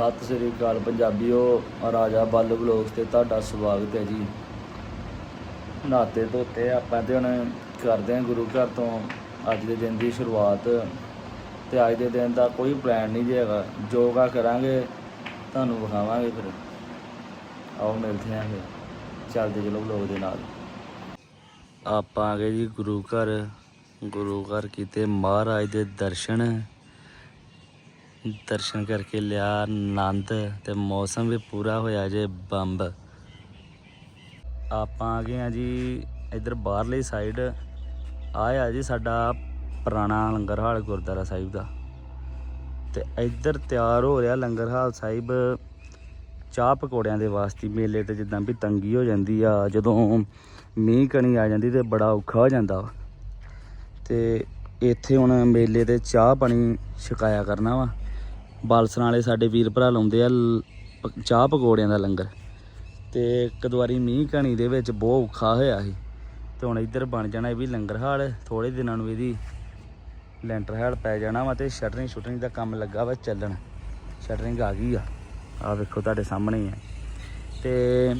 ਸਤਿ ਸ੍ਰੀ ਅਕਾਲ ਪੰਜਾਬੀਓ, ਰਾਜਾ ਬੱਲ ਬਲੌਗਸ ਤੇ ਤੁਹਾਡਾ ਸਵਾਗਤ ਹੈ ਜੀ। ਨਾਤੇ ਧੋਤੇ ਆਪਾਂ ਤੇ ਹੁਣ ਕਰਦੇ ਹਾਂ ਗੁਰੂ ਘਰ ਤੋਂ ਅੱਜ ਦੇ ਦਿਨ ਦੀ ਸ਼ੁਰੂਆਤ। ਤੇ ਅੱਜ ਦੇ ਦਿਨ ਦਾ ਕੋਈ ਪਲਾਨ ਨਹੀਂ ਜੀ ਹੈਗਾ। ਯੋਗਾ ਕਰਾਂਗੇ, ਤੁਹਾਨੂੰ ਵਿਖਾਵਾਂਗੇ ਫਿਰ। ਆਓ ਮਿਲਦੇ ਹਾਂ ਫਿਰ। ਚੱਲਦੇ ਚਲੋ ਬਲੌਗ ਦੇ ਨਾਲ। ਆਪਾਂ ਆ ਗਏ ਜੀ ਗੁਰੂ ਘਰ। ਗੁਰੂ ਘਰ ਕੀਤੇ ਮਹਾਰਾਜ ਦੇ ਦਰਸ਼ਨ। ਦਰਸ਼ਨ ਕਰਕੇ ਲਿਆ ਆਨੰਦ ਤੇ ਮੌਸਮ ਵੀ ਪੂਰਾ ਹੋਇਆ ਜੇ ਬੰਬ। ਆਪਾਂ ਆ ਗਏ ਆ ਜੀ ਇਧਰ ਬਾਹਰਲੀ ਸਾਈਡ ਆਇਆ ਜੀ ਸਾਡਾ ਪੁਰਾਣਾ ਲੰਗਰ ਹਾਲ ਗੁਰਦੁਆਰਾ ਸਾਹਿਬ ਦਾ। ਤੇ ਇੱਧਰ ਤਿਆਰ ਹੋ ਰਿਹਾ ਲੰਗਰ ਹਾਲ ਸਾਹਿਬ ਚਾਹ ਪਕੌੜਿਆਂ ਦੇ ਵਾਸਤੇ ਮੇਲੇ ਤੇ ਜਿੱਦਾਂ ਵੀ ਤੰਗੀ ਹੋ ਜਾਂਦੀ ਆ, ਜਦੋਂ ਮੀਂਹ ਕਣੀ ਆ ਜਾਂਦੀ ਤੇ ਬੜਾ ਔਖਾ ਹੋ ਜਾਂਦਾ ਵਾ। ਤੇ ਇੱਥੇ ਹੁਣ ਮੇਲੇ ਤੇ ਚਾਹ ਪਾਣੀ ਛਕਾਇਆ ਕਰਨਾ ਵਾ। ਬਾਲਸਰਾਂ ਵਾਲੇ ਸਾਡੇ ਵੀਰ ਭਰਾ ਲਾਉਂਦੇ ਆ ਲ- ਚਾਹ ਪਕੌੜਿਆਂ ਦਾ ਲੰਗਰ। ਤੇ ਇੱਕ ਦੋ ਮੀਂਹ ਕਣੀ ਦੇ ਵਿੱਚ ਬਹੁਤ ਔਖਾ ਹੋਇਆ ਸੀ। ਤੇ ਹੁਣ ਇੱਧਰ ਬਣ ਜਾਣਾ ਇਹ ਵੀ ਲੰਗਰ ਹਾਲ ਥੋੜੇ ਦਿਨਾਂ ਨੂੰ ਇਹਦੀ ਲੈਂਟਰ ਹਾਲ ਪੈ ਜਾਣਾ ਵਾ ਤੇ ਸ਼ਟਰਿੰਗ ਸ਼ੂਟਰਿੰਗ ਦਾ ਕੰਮ ਲੱਗਾ ਵਾ ਚੱਲਣ। ਸ਼ਟਰਿੰਗ ਆ ਗਈ ਆ ਆ ਵੇਖੋ ਤੁਹਾਡੇ ਸਾਹਮਣੇ ਆ। ਹੈ ਤੇ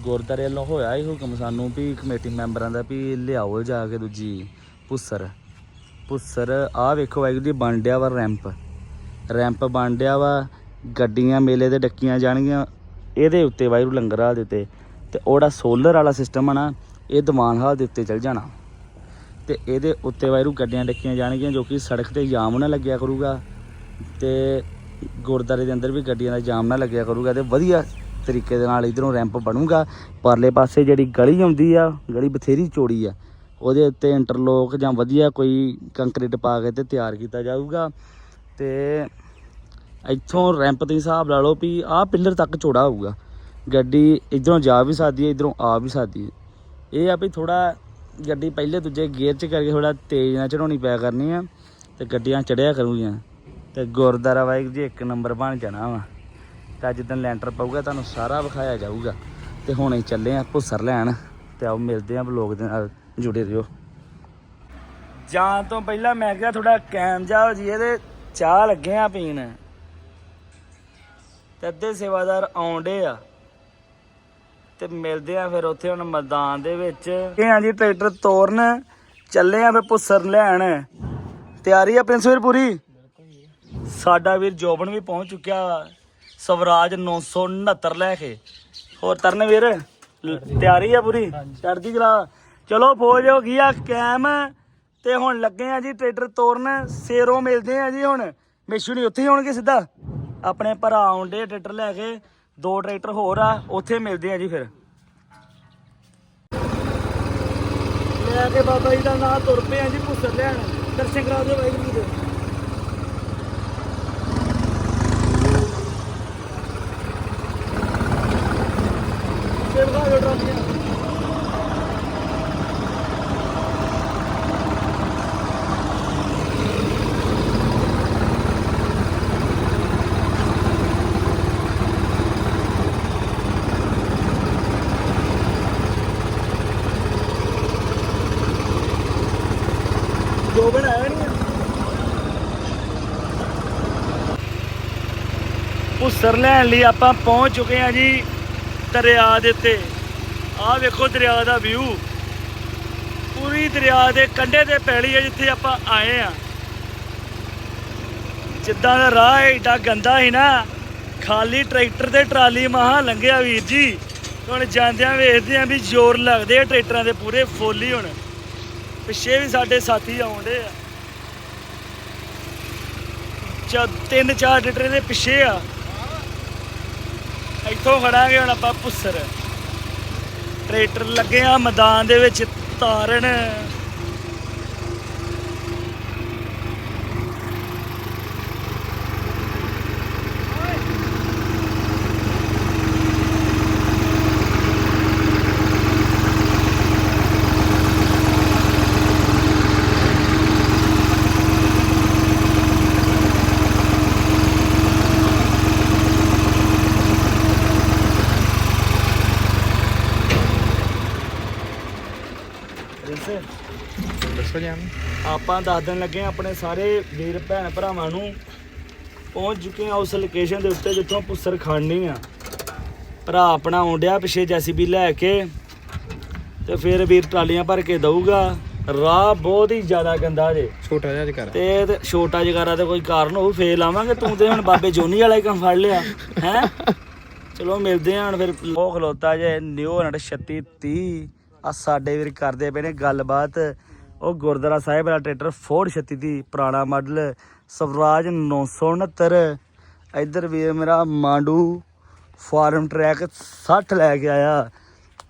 ਗੁਰਦਾਰੇ ਵੱਲੋਂ ਹੋਇਆ ਇਹ ਹੁਕਮ ਸਾਨੂੰ ਵੀ ਕਮੇਟੀ ਮੈਂਬਰਾਂ ਦਾ ਵੀ ਲਿਆਓ ਜਾ ਕੇ ਦੂਜੀ ਪੁੱਸਰ ਪੁੱਸਰ ਆ ਵੇਖੋ ਵਾਹਿਗੁਰੂ ਜੀ, ਬਣ ਡਿਆ ਵਾ ਰੈਂਪ। ਰੈਂਪ ਬਣ ਡਿਆ ਵਾ, ਗੱਡੀਆਂ ਮੇਲੇ ਤੇ ਡੱਕੀਆਂ ਜਾਣਗੀਆਂ। ਇਹਦੇ ਉੱਤੇ ਵਾਹਿਗੁਰੂ ਲੰਗਰ ਹਾਲ ਦੇ ਉੱਤੇ ਤੇ ਉਹੜਾ ਸੋਲਰ ਵਾਲਾ ਸਿਸਟਮ ਆ ਨਾ, ਇਹ ਦੀਵਾਨ ਹਾਲ ਦੇ ਉੱਤੇ ਚੱਲ ਜਾਣਾ। ਤੇ ਇਹਦੇ ਉੱਤੇ ਵਾਹਿਗੁਰੂ ਗੱਡੀਆਂ ਡੱਕੀਆਂ ਜਾਣਗੀਆਂ ਜੋ ਕਿ ਸੜਕ ਤੇ ਜਾਮ ਨਾ ਲੱਗਿਆ ਕਰੂਗਾ ਤੇ ਗੁਰਦਾਰੇ ਦੇ ਅੰਦਰ ਵੀ ਗੱਡੀਆਂ ਦਾ ਜਾਮ ਨਾ ਲੱਗਿਆ ਕਰੂਗਾ ਤੇ ਵਧੀਆ ਤਰੀਕੇ ਦੇ ਨਾਲ ਇਧਰੋਂ ਰੈਂਪ ਬਣੂਗਾ। ਪਰਲੇ ਪਾਸੇ ਜਿਹੜੀ ਗਲੀ ਆਉਂਦੀ ਆ, ਗਲੀ ਬਥੇਰੀ ਚੋੜੀ ਆ, ਉਹਦੇ ਉੱਤੇ ਇੰਟਰਲੋਕ ਜਾਂ ਵਧੀਆ ਕੋਈ ਕੰਕਰੀਟ ਪਾ ਕੇ ਤੇ ਤਿਆਰ ਕੀਤਾ ਜਾਊਗਾ। ਤੇ ਇੱਥੋਂ ਰੈਂਪ ਦੇ ਹਿਸਾਬ ਲਾ ਲਓ ਵੀ ਆਹ ਪਿੱਲਰ ਤੱਕ ਚੌੜਾ ਹੋਊਗਾ। ਗੱਡੀ ਇਧਰੋਂ ਜਾ ਵੀ ਸਕਦੀ ਹੈ, ਇਧਰੋਂ ਆ ਵੀ ਸਕਦੀ ਹੈ। ਇਹ ਆ ਵੀ ਥੋੜਾ ਗੱਡੀ ਪਹਿਲੇ ਦੂਜੇ ਗੇਅਰ 'ਚ ਕਰਕੇ ਥੋੜਾ ਤੇਜ਼ ਨਾਲ ਚੜਾਉਣੀ ਪਿਆ ਕਰਨੀ ਆ ਤੇ ਗੱਡੀਆਂ ਚੜਿਆ ਕਰੂਗੀਆਂ। ਤੇ ਗੁਰਦਾਰਾ ਵਾਹਿਗੁਰੂ ਜੀ ਇੱਕ ਨੰਬਰ ਬਣ ਜਾਣਾ ਵਾ। ਤਾਂ ਜਿੱਦਣ ਲੈਂਟਰ ਪਊਗਾ, ਤੁਹਾਨੂੰ ਸਾਰਾ ਵਿਖਾਇਆ ਜਾਊਗਾ। ਤੇ ਹੁਣ ਅਸੀਂ ਚੱਲੇ ਆ ਭੁੱਸਰ ਲੈਣ ਤੇ ਆਓ ਮਿਲਦੇ ਆ ਬਲੌਗ ਦੇ ਨਾਲ, ਜੁੜੇ ਰਹੋ। ਜਾਣ ਤੋਂ ਪਹਿਲਾਂ ਮੈਂ ਕਿਹਾ ਥੋੜਾ ਕੈਮ ਜਾ ਹੋ ਜੀਏ ਤੇ ਚਾਹ ਲੱਗੇ ਆ ਪੀਣ। ਤੇ ਅੱਧੇ ਸੇਵਾਦਾਰ ਆਉਂਦੇ ਆ। ਤੇ ਮਿਲਦੇ ਆ ਫਿਰ ਉੱਥੇ ਹੁਣ ਮੈਦਾਨ ਦੇ ਵਿੱਚ। ਇਹ ਆ ਜੀ ਟਰੈਕਟਰ ਤੋਰਨ। ਚੱਲੇ ਆ ਫਿਰ ਭੁੱਸਰ ਲੈਣ। ਤਿਆਰੀ ਆ ਪ੍ਰਿੰਸ ਵੀਰ ਪੂਰੀ? ਸਾਡਾ ਵੀਰ ਜੋਬਨ ਵੀ ਪਹੁੰਚ ਚੁੱਕਿਆ। ਸਵਰਾਜ 969 ਲੈ ਕੇ। ਹੋਰ ਤਰਨ ਵੀਰ ਤਿਆਰੀ ਆ ਪੂਰੀ? ਚੜਦੀ ਚਲਾ ਚਲੋ ਫੌਜ ਹੋ ਗਈ ਆ ਕੈਮ ਤੇ ਹੁਣ ਲੱਗੇ ਆ ਜੀ ਟਰੈਕਟਰ ਤੋਰਨ। ਸੇਰੋਂ ਮਿਲਦੇ ਆ ਜੀ ਹੁਣ। ਮੇਸ਼ੂ ਨਹੀਂ ਉੱਥੇ ਹੀ ਹੋਣਗੇ ਸਿੱਧਾ? ਆਪਣੇ ਭਰਾ ਆਉਂਦੇ, ਟਰੈਕਟਰ ਲੈ ਕੇ, ਦੋ ਟਰੈਕਟਰ ਹੋਰ ਆ, ਉੱਥੇ ਮਿਲਦੇ ਆ ਜੀ ਫਿਰ। ਲੈ ਕੇ ਬਾਬਾ ਜੀ ਦਾ ਨਾਂ ਤੁਰ ਪਏ ਆ ਜੀ ਭੁੱਸਰ ਲੈਣ। ਦਰਸ਼ਨ ਕਰਾ ਦਿਓ ਵਾਹਿਗੁਰੂ ਜੀ ਦੇ ਸੇਵਕਾ ਜੋ ਟਰਾਲੀਆਂ ਜੋ ਬਣਾਇਆ ਨਹੀਂ ਭੁੱਸਰ ਲੈਣ ਲਈ ਆਪਾਂ ਪਹੁੰਚ ਚੁੱਕੇ ਆ ਜੀ ਦਰਿਆ ਦੇ ਉੱਤੇ। ਆਹ ਵੇਖੋ ਦਰਿਆ ਦਾ ਵਿਊ ਪੂਰੀ ਦਰਿਆ ਦੇ ਕੰਢੇ ਤੇ ਪੈਲੀ ਹੈ ਜਿੱਥੇ ਆਪਾਂ ਆਏ ਆ ਜਿੱਦਾਂ ਦਾ ਰਾਹ ਏਡਾ ਗੰਦਾ ਸੀ ਨਾ। ਖਾਲੀ ਟਰੈਕਟਰ ਤੇ ਟਰਾਲੀ ਮਹਾ ਲੰਘਿਆ ਵੀਰ ਜੀ। ਹੁਣ ਜਾਂਦਿਆਂ ਵੇਖਦੇ ਆ ਵੀ ਜ਼ੋਰ ਲੱਗਦੇ ਆ ਟਰੈਕਟਰਾਂ ਦੇ ਪੂਰੇ ਫੁੱਲ ਹੀ ਹੁਣ। ਪਿੱਛੇ ਵੀ ਸਾਡੇ ਸਾਥੀ ਆਉਂਦੇ ਆ। ਚਾ ਤਿੰਨ ਚਾਰ ਟਰੈਕਟਰ ਦੇ ਪਿੱਛੇ ਆ। ਇੱਥੋਂ ਖੜਾਂਗੇ ਹੁਣ ਆਪਾਂ ਪੁੱਸਰ। ਟਰੈਕਟਰ ਲੱਗੇ ਆ ਮੈਦਾਨ ਦੇ ਵਿੱਚ, ਤਾਰਨ ਰਿੰਸੇ ਦੱਸੋ ਜੀ ਆਪਾਂ ਦੱਸ ਦੇਣ ਲੱਗੇ ਆਂ ਆਪਣੇ ਸਾਰੇ ਵੀਰ ਭੈਣ ਭਰਾਵਾਂ ਨੂੰ ਪਹੁੰਚ ਚੁੱਕੇ ਹਾਂ ਉਸ ਲੋਕੇਸ਼ਨ ਦੇ ਉੱਤੇ ਜਿੱਥੋਂ ਪੁੱਸਰ ਖਾਣੀ ਆ। ਭਰਾ ਆਪਣਾ ਆਉਂਦਿਆ ਪਿੱਛੇ ਜੈਸੀਬੀ ਲੈ ਕੇ ਤੇ ਫਿਰ ਵੀਰ ਟਰਾਲੀਆਂ ਭਰ ਕੇ ਦਊਗਾ। ਰਾਹ ਬਹੁਤ ਹੀ ਜ਼ਿਆਦਾ ਗੰਦਾ ਜੇ। ਛੋਟਾ ਜਿਹਾ ਕਰ ਤੇ ਤੇ ਛੋਟਾ ਜਗਾਰਾ ਤੇ ਕੋਈ ਕਾਰਨ ਹੋਊ ਫੇਰ ਲਾਵਾਂਗੇ। ਤੂੰ ਤੇ ਹੁਣ ਬਾਬੇ ਜੋਨੀ ਵਾਲਾ ਹੀ ਕੰਮ ਫੜ ਲਿਆ ਹੈ? ਚਲੋ ਮਿਲਦੇ ਹੁਣ ਫਿਰ। ਉਹ ਖਲੋਤਾ ਜੇ ਨਿਊ 3630 ਆ ਸਾਡੇ ਵੀਰ ਕਰਦੇ ਪਏ ਨੇ ਗੱਲਬਾਤ। ਉਹ ਗੁਰਦੁਆਰਾ ਸਾਹਿਬ ਦਾ ਟਰੈਕਟਰ ਫੋਰਡ 36 ਦੀ ਪੁਰਾਣਾ ਮਾਡਲ ਸਵਰਾਜ 969 ਇੱਧਰ ਵੀਰ ਮੇਰਾ ਮਾਂਡੂ ਫਾਰਮ ਟਰੈਕ 60 ਲੈ ਕੇ ਆਇਆ।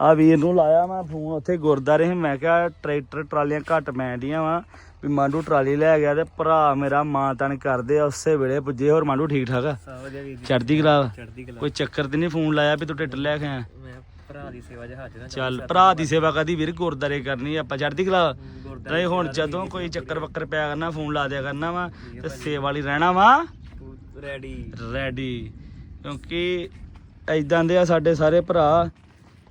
ਆ ਵੀਰ ਨੂੰ ਲਾਇਆ ਮੈਂ ਫੋਨ ਉੱਥੇ ਗੁਰਦਾਰੇ ਸੀ। ਮੈਂ ਕਿਹਾ ਟਰੈਕਟਰ ਟਰਾਲੀਆਂ ਘੱਟ ਮੈਂਡੀਆਂ ਵਾ ਵੀ ਮਾਂਡੂ ਟਰਾਲੀ ਲੈ ਗਿਆ ਤੇ ਭਰਾ ਮੇਰਾ ਮਾਂ ਤਨ ਕਰਦੇ ਆ ਉਸੇ ਵੇਲੇ ਪੁੱਜੇ। ਹੋਰ ਮਾਂਡੂ ਠੀਕ ਠਾਕ ਆ? ਚੜਦੀ ਕਲਾ। ਕੋਈ ਚੱਕਰ ਤੇ ਨਹੀਂ ਫੋਨ ਲਾਇਆ ਵੀ ਤੂੰ ਟਰੈਕਟਰ ਲੈ ਕੇ ਆਇਆ? ਮੈਂ ਭਰਾ ਦੀ ਸੇਵਾ ਜਹਾਜ਼ ਨਾ ਚੱਲ ਭਰਾ ਦੀ ਸੇਵਾ ਕਦੀ ਵੀਰ ਗੁਰਦਾਰੇ ਕਰਨੀ ਆਪਾਂ ਚੜਦੀ ਕਲਾ। ਨਹੀਂ ਹੁਣ ਜਦੋਂ ਕੋਈ ਚੱਕਰ ਵੱਕਰ ਪਿਆ ਕਰਨਾ ਫੋਨ ਲਾ ਦਿਆ ਕਰਨਾ ਵਾ ਤੇ ਸੇਵਾ ਵਾਲੀ ਰਹਿਣਾ ਵਾ। ਰੈਡੀ ਰੈਡੀ ਕਿਉਂਕਿ ਐਦਾਂ ਦੇ ਆ ਸਾਡੇ ਸਾਰੇ ਭਰਾ।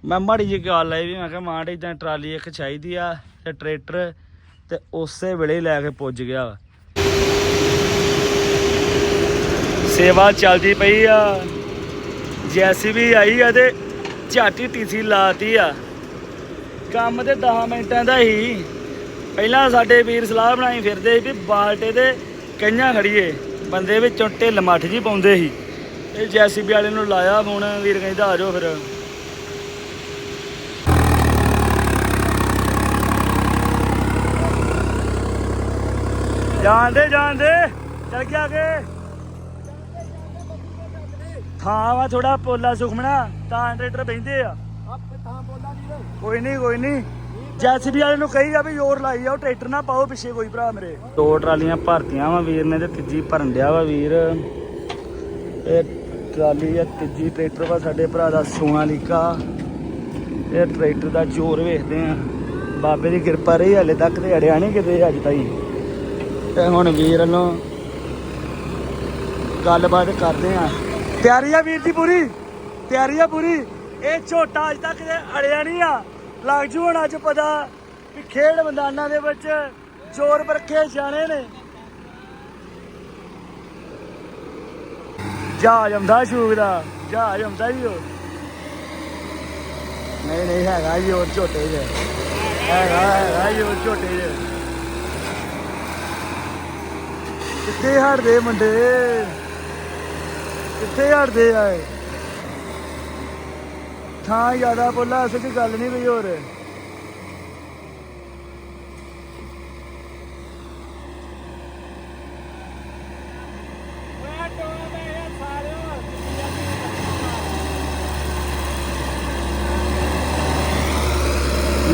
ਮੈਂ ਮਾੜੀ ਜਿਹੀ ਗੱਲ ਆਈ ਵੀ ਮੈਂ ਕਿਹਾ ਮਾਂ ਇਦਾਂ ਟਰਾਲੀ ਇੱਕ ਚਾਹੀਦੀ ਆ ਤੇ ਟਰੈਕਟਰ ਤੇ ਉਸੇ ਵੇਲੇ ਲੈ ਕੇ ਪੁੱਜ ਗਿਆ ਵਾ। ਸੇਵਾ ਚੱਲਦੀ ਪਈ ਆ। ਜੈਸੀਬੀ ਆਈ ਆ ਤੇ ਝਾਟੀ ਟੀਸੀ ਲਾਤੀ ਆ। ਕੰਮ ਤੇ 10 ਮਿੰਟਾਂ ਦਾ ਹੀ। ਪਹਿਲਾਂ ਸਾਡੇ ਵੀਰ ਸਲਾਹ ਬਣਾਈ ਫਿਰਦੇ ਸੀ ਵੀ ਬਾਲਟੇ ਤੇ ਕਈਆਂ ਖੜੀਏ। ਬੰਦੇ ਵਿੱਚੋਂ ਢਿੱਲ ਮੱਠ ਜੀ ਪਾਉਂਦੇ ਸੀ। ਇਹ ਜੈਸੀਬੀ ਵਾਲੇ ਨੂੰ ਲਾਇਆ ਫੋਨ, ਵੀਰ ਕਹਿੰਦਾ ਆ ਜਾਓ ਫਿਰ। ਜਾਣਦੇ ਜਾਣਦੇ। ਚੱਲ ਗਿਆ ਕੇ ਥਾਂ ਵਾ ਥੋੜਾ ਪੋਲਾ ਸੁਖਮਣਾ ਤਾਂ ਟਰੈਕਟਰ ਬਹਿੰਦੇ ਆ। ਕੋਈ ਨਹੀਂ ਕੋਈ ਨਹੀਂ। ਜੈਸੀਬੀ ਵਾਲੇ ਨੂੰ ਕਹੀ ਆ ਵੀ ਜ਼ੋਰ ਲਾਈ ਉਹ ਟਰੈਕਟਰ ਨਾ ਪਾਓ ਪਿੱਛੇ ਕੋਈ ਭਰਾ ਮੇਰੇ। ਦੋ ਟਰਾਲੀਆਂ ਭਰਤੀਆਂ ਵਾ ਵੀਰ ਨੇ ਤੇ ਤੀਜੀ ਭਰਨ ਡਿਆ ਵਾ ਵੀਰ। ਇਹ ਟਰਾਲੀ ਆ ਤੀਜੀ ਟਰੈਕਟਰ ਵਾ ਸਾਡੇ ਭਰਾ ਦਾ ਸੋਨਾਲੀਕਾ ਇਹ ਟਰੈਕਟਰ ਦਾ ਜ਼ੋਰ ਵੇਖਦੇ ਆ। ਬਾਬੇ ਦੀ ਕਿਰਪਾ ਰਹੀ ਹਲੇ ਤੱਕ ਤੇ ਅੜਿਆ ਨਹੀਂ ਕਿਤੇ ਅੱਜ ਤਾਈ। ਤੇ ਹੁਣ ਵੀਰ ਨੂੰ ਗੱਲਬਾਤ ਕਰਦੇ ਆ। ਤਿਆਰੀ ਆ ਵੀਰ ਦੀ ਪੂਰੀ? ਤਿਆਰੀ ਆ ਪੂਰੀ? ਇਹ ਝੋਟਾ ਅੱਜ ਤੱਕ ਕਿਤੇ ਅੜਿਆ ਨਹੀਂ ਆ। ਲੱਗ ਜੂ ਹੁਣ ਅੱਜ ਪਤਾ ਵੀ ਖੇਡ ਮੈਦਾਨਾਂ ਦੇ ਵਿੱਚ ਜ਼ੋਰ ਪਰਖੇ ਜਾਣੇ ਨੇ। ਜਹਾਜ਼ ਆਉਂਦਾ ਸ਼ੂਕ ਦਾ, ਜਹਾਜ਼ ਆਉਂਦਾ ਹੀ ਉਹ। ਨਹੀਂ ਨਹੀਂ, ਹੈਗਾ ਜੀ ਹੋਰ ਝੋਟੇ ਜੇ। ਹੈਗਾ ਹੈਗਾ ਜੀ ਉਹ ਝੋਟੇ ਜੇ। ਕਿੱਥੇ ਹਟਦੇ ਮੁੰਡੇ। ਕਿੱਥੇ ਹਟਦੇ ਆ ਇਹ? ਥਾਂ ਜ਼ਿਆਦਾ ਬੋਲਾ ਅਸਲ 'ਚ ਗੱਲ ਨਹੀਂ ਕੋਈ ਹੋਰ।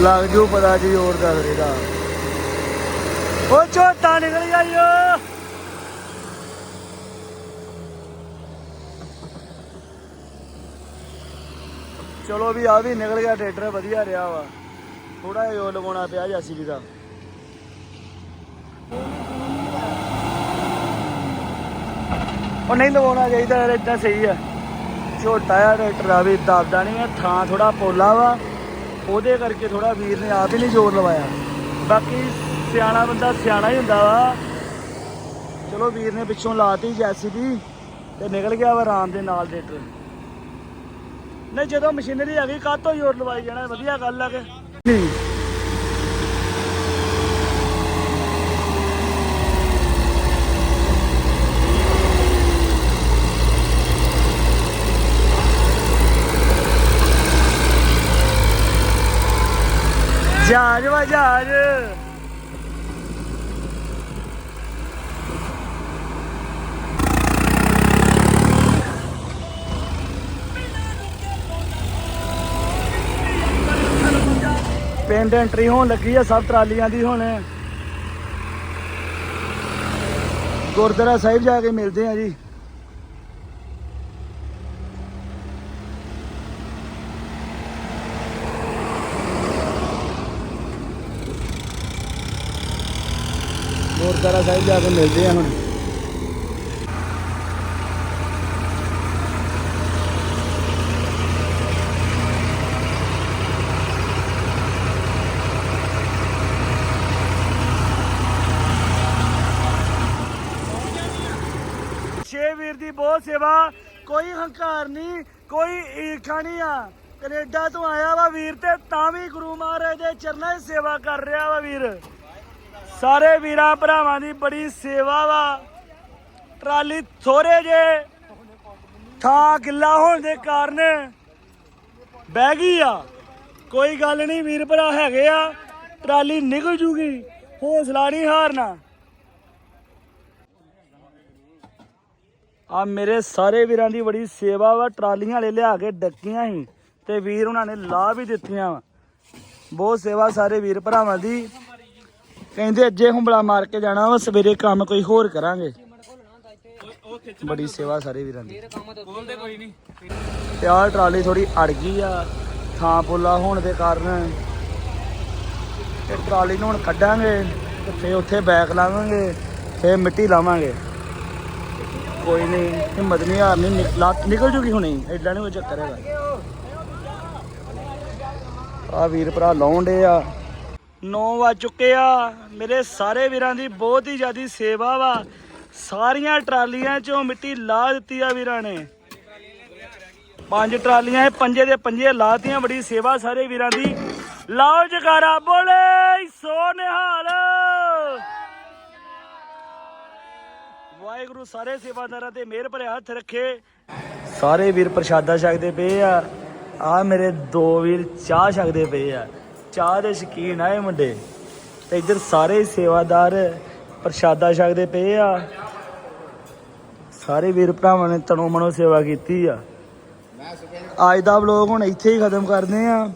ਲੱਗ ਜੂ ਪਤਾ ਜੀ ਹੋਰ ਦਾ ਰਹੇਗਾ ਉਹ ਝੋਟਾ ਨਿਕਲ ਜਾਈਓ ਚਲੋ ਵੀ ਆ ਵੀ ਨਿਕਲ ਗਿਆ, ਟਰੈਕਟਰ ਵਧੀਆ ਰਿਹਾ ਵਾ। ਥੋੜਾ ਜਿਹਾ ਉਹ ਲਗਾਉਣਾ ਪਿਆ ਜੈਸੀਬੀ ਦਾ। ਉਹ ਨਹੀਂ ਲਗਾਉਣਾ ਚਾਹੀਦਾ ਯਾਰ ਇਦਾਂ ਸਹੀ ਆ। ਛੋਟਾ ਆ ਟਰੈਕਟਰ ਆ ਵੀ, ਦੱਬਦਾ ਨਹੀਂ ਆ, ਥਾਂ ਥੋੜਾ ਪੋਲਾ ਵਾ। ਉਹਦੇ ਕਰਕੇ ਥੋੜਾ ਵੀਰ ਨੇ ਆਪ ਹੀ ਨਹੀਂ ਜ਼ੋਰ ਲਵਾਇਆ। ਬਾਕੀ ਸਿਆਣਾ ਬੰਦਾ ਸਿਆਣਾ ਹੀ ਹੁੰਦਾ ਵਾ। ਚਲੋ ਵੀਰ ਨੇ ਪਿੱਛੋਂ ਲਾਤੀ ਜੈਸੀਬੀ ਤੇ ਨਿਕਲ ਗਿਆ ਵਾ ਆਰਾਮ ਦੇ ਨਾਲ ਟਰੈਕਟਰ। ਨਹੀਂ, ਜਦੋਂ ਮਸ਼ੀਨਰੀ ਆ ਗਈ ਕਾਹਤੋਂ ਜ਼ੋਰ ਲਵਾਈ ਜਾਣਾ? ਵਧੀਆ ਗੱਲ ਆ ਕਿ? ਨਹੀਂ। ਜਹਾਜ਼ ਵਾ ਜਹਾਜ਼ ਪਿੰਡ ਐਂਟਰੀ ਹੋਣ ਲੱਗੀ ਆ, ਸਭ ਟਰਾਲੀਆਂ ਦੀ ਹੁਣ। ਗੁਰਦੁਆਰਾ ਸਾਹਿਬ ਜਾ ਕੇ ਮਿਲਦੇ ਆ ਜੀ। ਗੁਰਦੁਆਰਾ ਸਾਹਿਬ ਜਾ ਕੇ ਮਿਲਦੇ ਆ ਹੁਣ। ਵੀਰ ਦੀ ਬਹੁਤ ਸੇਵਾ। ਕੋਈ ਹੰਕਾਰ ਨਹੀਂ, ਕੋਈ ਈਰਖਾ ਨਹੀਂ ਆ। ਕੈਨੇਡਾ ਤੋਂ ਆਇਆ ਵਾ ਵੀਰ ਤੇ ਤਾਂ ਵੀ ਗੁਰੂ ਮਹਾਰਾਜ ਦੇ ਚਰਨਾਂ 'ਚ ਸੇਵਾ ਕਰ ਰਿਹਾ ਵਾ ਵੀਰ। ਸਾਰੇ ਵੀਰਾਂ ਭਰਾਵਾਂ ਦੀ ਬੜੀ ਸੇਵਾ ਵਾ। ਟਰਾਲੀ ਥੋੜੇ ਜੇ ਥਾਂ ਗਿੱਲਾ ਹੋਣ ਦੇ ਕਾਰਨ ਬਹਿ ਗਈ ਆ। ਕੋਈ ਗੱਲ ਨਹੀਂ ਵੀਰ ਭਰਾ ਹੈਗੇ ਆ। ਟਰਾਲੀ ਨਿਕਲ ਜੂਗੀ, ਹੌਸਲਾ ਨਹੀਂ ਹਾਰਨਾ। ਆ ਮੇਰੇ ਸਾਰੇ ਵੀਰਾਂ ਦੀ ਬੜੀ ਸੇਵਾ ਵਾ, ਟਰਾਲੀਆਂ ਵਾਲੇ ਲਿਆ ਕੇ ਡੱਕੀਆਂ ਸੀ ਤੇ ਵੀਰ ਉਹਨਾਂ ਨੇ ਲਾ ਵੀ ਦਿੱਤੀਆਂ ਵਾ। ਬਹੁਤ ਸੇਵਾ ਸਾਰੇ ਵੀਰ ਭਰਾਵਾਂ ਦੀ। ਕਹਿੰਦੇ ਅੱਜੇ ਹੁੰਬਲਾ ਮਾਰ ਕੇ ਜਾਣਾ ਵਾ, ਸਵੇਰੇ ਕੰਮ ਕੋਈ ਹੋਰ ਕਰਾਂਗੇ। ਬੜੀ ਸੇਵਾ ਸਾਰੇ ਵੀਰਾਂ ਦੀ। ਬੋਲਦੇ ਕੋਈ ਨਹੀਂ ਤੇ ਆਹ ਟਰਾਲੀ ਥੋੜੀ ਅੜ ਗਈ ਆ, ਥਾਂ ਪੋਲਾ ਹੋਣ ਦੇ ਕਾਰਨ। ਤੇ ਟਰਾਲੀ ਨੂੰ ਹੁਣ ਕੱਢਾਂਗੇ ਤੇ ਫੇਰ ਉੱਥੇ ਬੈਕ ਲਾਵਾਂਗੇ, ਫੇਰ ਮਿੱਟੀ ਲਾਵਾਂਗੇ। ਕੋਈ ਨਹੀਂ ਹਿੰਮਤ ਨਹੀਂ ਹਾਰਨੀ ਨਿਕ- ਲੱਤ ਨਿਕਲ ਜੂਗੀ ਹੁਣੇ ਐਡਾ ਨਹੀਂ ਕੋਈ ਚੱਕਰ ਹੈਗਾ। ਆ ਵੀਰ ਭਰਾ ਲਾਉਣ ਆ। 9 ਵੱਜ ਚੁੱਕੇ ਆ, ਮੇਰੇ ਸਾਰੇ ਵੀਰਾਂ ਦੀ ਬਹੁਤ ਹੀ ਜ਼ਿਆਦੀ ਸੇਵਾ ਵਾ। ਸਾਰੀਆਂ ਟਰਾਲੀਆਂ ਚੋਂ ਮਿੱਟੀ ਲਾ ਦਿੱਤੀ ਆ ਵੀਰਾਂ ਨੇ। ਪੰਜ ਟਰਾਲੀਆਂ ਇਹ ਪੰਜੇ ਦੇ ਪੰਜੇ ਲਾਤੀਆਂ, ਬੜੀ ਸੇਵਾ ਸਾਰੇ ਵੀਰਾਂ ਦੀ। ਲਾਓ ਜਕਾਰਾ, ਬੋਲੇ ਸੋ ਨਿਹਾਲ ਵਾਹਿਗੁਰੂ ਸਾਰੇ ਸੇਵਾਦਾਰਾਂ ਤੇ ਮਿਹਰ ਭਰੇ ਹੱਥ ਰੱਖੇ। ਸਾਰੇ ਵੀਰ ਪ੍ਰਸ਼ਾਦਾ ਛਕਦੇ ਪਏ ਆ। ਆ ਮੇਰੇ ਦੋ ਵੀਰ ਚਾਹ ਛਕਦੇ ਪਏ ਆ। ਚਾਹ ਦੇ ਸ਼ਕੀਨ ਆ ਇਹ ਮੁੰਡੇ। ਤੇ ਇੱਧਰ ਸਾਰੇ ਸੇਵਾਦਾਰ ਪ੍ਰਸ਼ਾਦਾ ਛਕਦੇ ਪਏ ਆ। ਸਾਰੇ ਵੀਰ ਭਰਾਵਾਂ ਨੇ ਤਨੋ ਮਨੋ ਸੇਵਾ ਕੀਤੀ ਆ। ਅੱਜ ਦਾ ਵਲੋਗ ਹੁਣ ਇੱਥੇ ਹੀ ਖਤਮ ਕਰਦੇ ਆ।